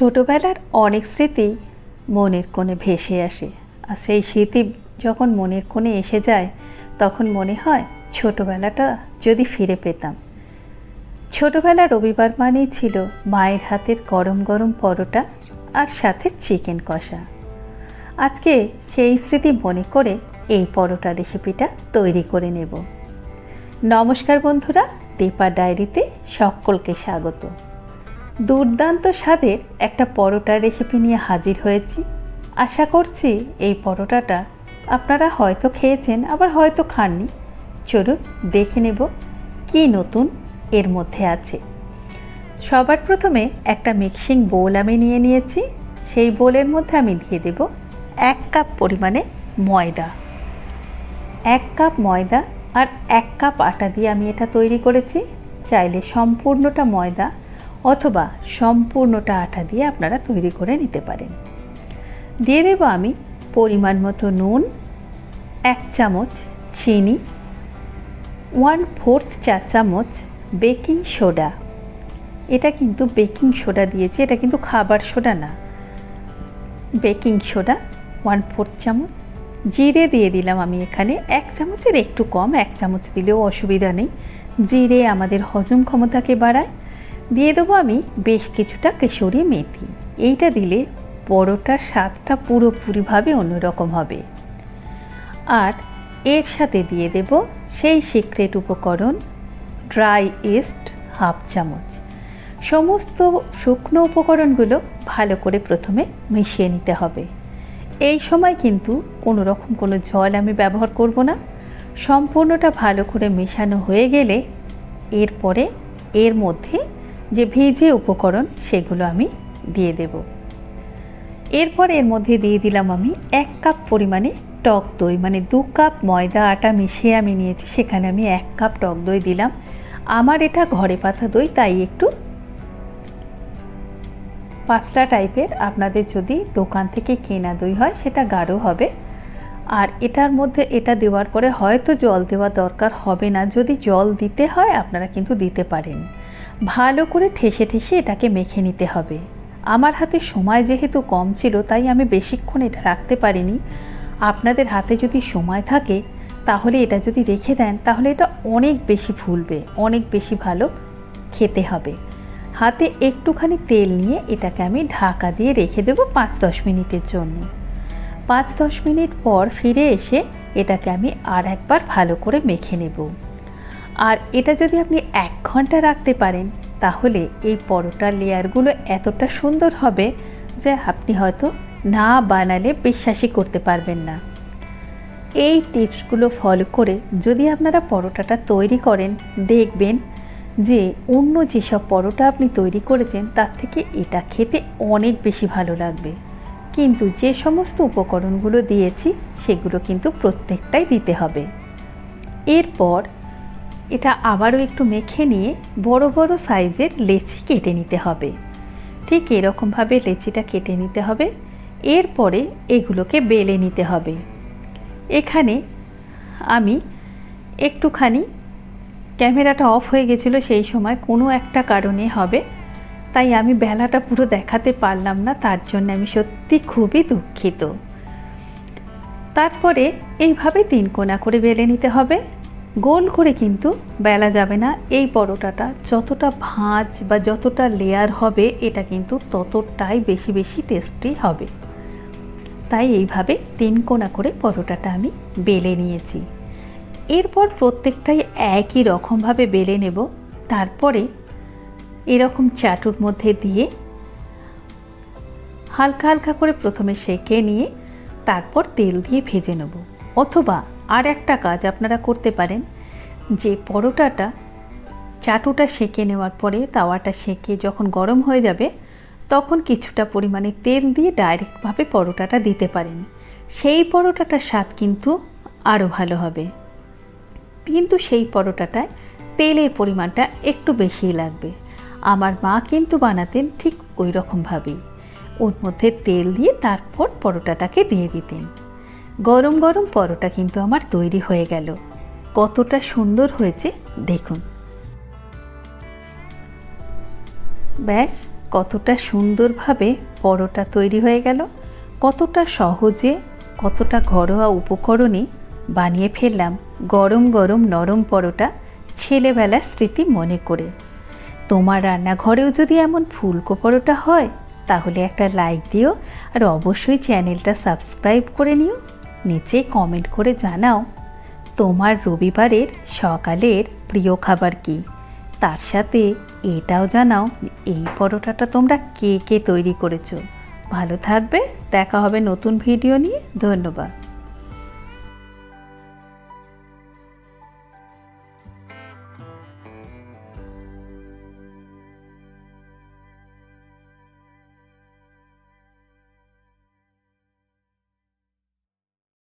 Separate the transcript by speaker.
Speaker 1: ছোটোবেলার অনেক স্মৃতি মনের কোণে ভেসে আসে। আর সেই স্মৃতি যখন মনের কোণে এসে যায়, তখন মনে হয় ছোটোবেলাটা যদি ফিরে পেতাম। ছোটোবেলা রবিবার মানেই ছিল মায়ের হাতের গরম গরম পরোটা আর সাথে চিকেন কষা। আজকে সেই স্মৃতি মনে করে এই পরোটা রেসিপিটা তৈরি করে নেব। নমস্কার বন্ধুরা, দীপা ডায়েরিতে সকলকে স্বাগত। দুর্দান্ত স্বাদের একটা পরোটা রেসিপি নিয়ে হাজির হয়েছি। আশা করছি এই পরোটাটা আপনারা হয়তো খেয়েছেন, আবার হয়তো খাননি। চলুন দেখে নেব কি নতুন এর মধ্যে আছে। সবার প্রথমে একটা মিক্সিং বোল আমি নিয়ে নিয়েছি। সেই বোলের মধ্যে আমি দিয়ে দেব এক কাপ পরিমাণে ময়দা। এক কাপ ময়দা আর এক কাপ আটা দিয়ে আমি এটা তৈরি করেছি। চাইলে সম্পূর্ণটা ময়দা অথবা সম্পূর্ণটা আটা দিয়ে আপনারা তৈরি করে নিতে পারেন। দিয়ে দেবো আমি পরিমাণ মতো নুন, এক চামচ চিনি ওয়ান ফোর্থ চা চামচ বেকিং সোডা। এটা কিন্তু বেকিং সোডা দিয়েছি, এটা কিন্তু খাবার সোডা না। বেকিং সোডা ওয়ান ফোর্থ চামচ। জিরে দিয়ে দিলাম আমি এখানে এক চামচের একটু কম, এক চামচ দিলেও অসুবিধা নেই। জিরে আমাদের হজম ক্ষমতাকে বাড়ায়। দিয়ে দেবো আমি বেশ কিছুটা কেশরি মেথি। এইটা দিলে পরোটার স্বাদটা পুরোপুরিভাবে অন্যরকম হবে। আর এর সাথে দিয়ে দেব সেই সিক্রেট উপকরণ, ড্রাই ইস্ট হাফ চামচ। সমস্ত শুকনো উপকরণগুলো ভালো করে প্রথমে মিশিয়ে নিতে হবে। এই সময় কিন্তু কোনো রকম কোনো জল আমি ব্যবহার করব না। সম্পূর্ণটা ভালো করে মেশানো হয়ে গেলে এরপরে এর মধ্যে যে ভিজে উপকরণ, সেগুলো আমি দিয়ে দেব। এরপর এর মধ্যে দিয়ে দিলাম আমি এক কাপ পরিমাণে টক দই। মানে দু কাপ ময়দা, আটা মিশিয়ে আমি নিয়েছি, সেখানে আমি এক কাপ টক দই দিলাম। আমার এটা ঘরে পাতা দই, তাই একটু পাতলা টাইপের। আপনাদের যদি দোকান থেকে কেনা দই হয়, সেটা গাঢ় হবে। আর এটার মধ্যে এটা দেওয়ার পরে হয়তো জল দেওয়া দরকার হবে না। যদি জল দিতে হয়, আপনারা কিন্তু দিতে পারেন। ভালো করে ঠেসে ঠেসে এটাকে মেখে নিতে হবে। আমার হাতে সময় যেহেতু কম ছিল, তাই আমি বেশিক্ষণ এটা রাখতে পারিনি। আপনাদের হাতে যদি সময় থাকে, তাহলে এটা যদি রেখে দেন, তাহলে এটা অনেক বেশি ফুলবে, অনেক বেশি ভালো খেতে হবে। হাতে একটুখানি তেল নিয়ে এটাকে আমি ঢাকা দিয়ে রেখে দেবো পাঁচ দশ মিনিটের জন্য। পাঁচ দশ মিনিট পর ফিরে এসে এটাকে আমি আর একবার ভালো করে মেখে নেব। আর এটা যদি আপনি এক ঘণ্টা রাখতে পারেন, তাহলে এই পরোটার লেয়ারগুলো এতটা সুন্দর হবে যে আপনি হয়তো না বানালে বিশ্বাসই করতে পারবেন না। এই টিপসগুলো ফলো করে যদি আপনারা পরোটাটা তৈরি করেন, দেখবেন যে অন্য যেসব পরোটা আপনি তৈরি করেছেন, তার থেকে এটা খেতে অনেক বেশি ভালো লাগবে। কিন্তু যে সমস্ত উপকরণগুলো দিয়েছি, সেগুলো কিন্তু প্রত্যেকটাই দিতে হবে। এরপর এটা আবারও একটু মেখে নিয়ে বড় বড় সাইজের লেচি কেটে নিতে হবে। ঠিক এরকমভাবে লেচিটা কেটে নিতে হবে। এরপরে এগুলোকে বেলে নিতে হবে। এখানে আমি একটুখানি, ক্যামেরাটা অফ হয়ে গেছিল সেই সময়, কোনো একটা কারণে হবে। তাই আমি বেলাটা পুরো দেখাতে পারলাম না, তার জন্য আমি সত্যি খুবই দুঃখিত। তারপরে এইভাবে তিন কোনা করে বেলে নিতে হবে। গোল করে কিন্তু বেলা যাবে না। এই পরোটাটা যতটা ভাঁজ বা যতটা লেয়ার হবে, এটা কিন্তু ততটাই বেশি বেশি টেস্টি হবে। তাই এইভাবে তিন কোনা করে পরোটাটা আমি বেলে নিয়েছি। এরপর প্রত্যেকটাই একই রকমভাবে বেলে নেব। তারপরে এরকম চাটুর মধ্যে দিয়ে হালকা হালকা করে প্রথমে সেঁকে নিয়ে তারপর তেল দিয়ে ভেজে নেব। অথবা আর একটা কাজ আপনারা করতে পারেন। যে পরোটাটা চাটুটা সেঁকে নেওয়ার পরে তাওয়াটা সেঁকে যখন গরম হয়ে যাবে, তখন কিছুটা পরিমাণে তেল দিয়ে ডাইরেক্টভাবে পরোটাটা দিতে পারেন। সেই পরোটাটার স্বাদ কিন্তু আরও ভালো হবে। কিন্তু সেই পরোটাটায় তেলের পরিমাণটা একটু বেশিই লাগবে। আমার মা কিন্তু বানাতেন ঠিক ওই রকমভাবেই। ওর মধ্যে তেল দিয়ে তারপর পরোটাটাকে দিয়ে দিতেন। গরম গরম পরোটা কিন্তু আমার তৈরি হয়ে গেল। কতটা সুন্দর হয়েছে, দেখুন। ব্যাস, কতটা সুন্দরভাবে পরোটা তৈরি হয়ে গেল। কতটা সহজে, কতটা ঘরোয়া উপকরণে বানিয়ে ফেললাম গরম গরম নরম পরোটা ছেলেবেলার স্মৃতি মনে করে। তোমার রান্নাঘরেও যদি এমন ফুলকো পরোটা হয়, তাহলে একটা লাইক দিও আর অবশ্যই চ্যানেলটা সাবস্ক্রাইব করে নিও। নিচে কমেন্ট করে জানাও, তোমার রবিবারের সকালের প্রিয় খাবার কি? তার সাথে এটাও জানাও এই পরোটাটা তোমরা কে কে তৈরি করেছ। ভালো থাকবে, দেখা হবে নতুন ভিডিও নিয়ে, ধন্যবাদ।